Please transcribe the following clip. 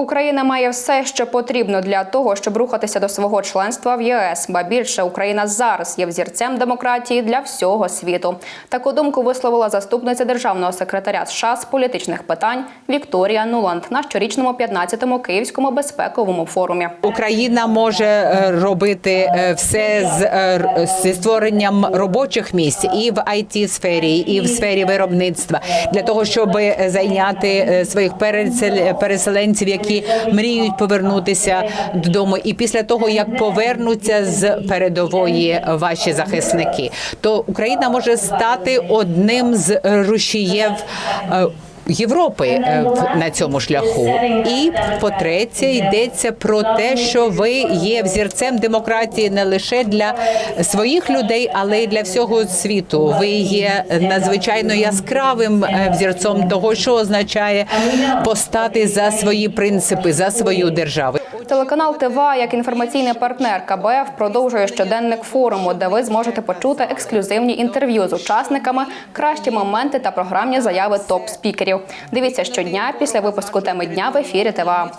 Україна має все, що потрібно для того, щоб рухатися до свого членства в ЄС. Ба більше Україна зараз є взірцем демократії для всього світу. Таку думку висловила заступниця державного секретаря США з політичних питань Вікторія Нуланд на щорічному 15-му київському безпековому форумі. Україна може е, робити е, все з, е, зі створенням робочих місць і в it сфері, і в сфері виробництва для того, щоб зайняти своїх пересел- переселенців, які мріють повернутися додому. І після того як повернуться з передової ваші захисники, то Україна може стати одним з рушіїв. Європи е, на цьому шляху, і по-третє, йдеться про те, що ви є взірцем демократії не лише для своїх людей, але й для всього світу. Ви є надзвичайно яскравим е, взірцем того, що означає постати за свої принципи, за свою державу. Телеканал ТВА як інформаційний партнер КБФ продовжує щоденник форуму, де ви зможете почути ексклюзивні інтерв'ю з учасниками, кращі моменти та програмні заяви топ-спікерів. Дивіться щодня після випуску теми дня в ефірі ТВА.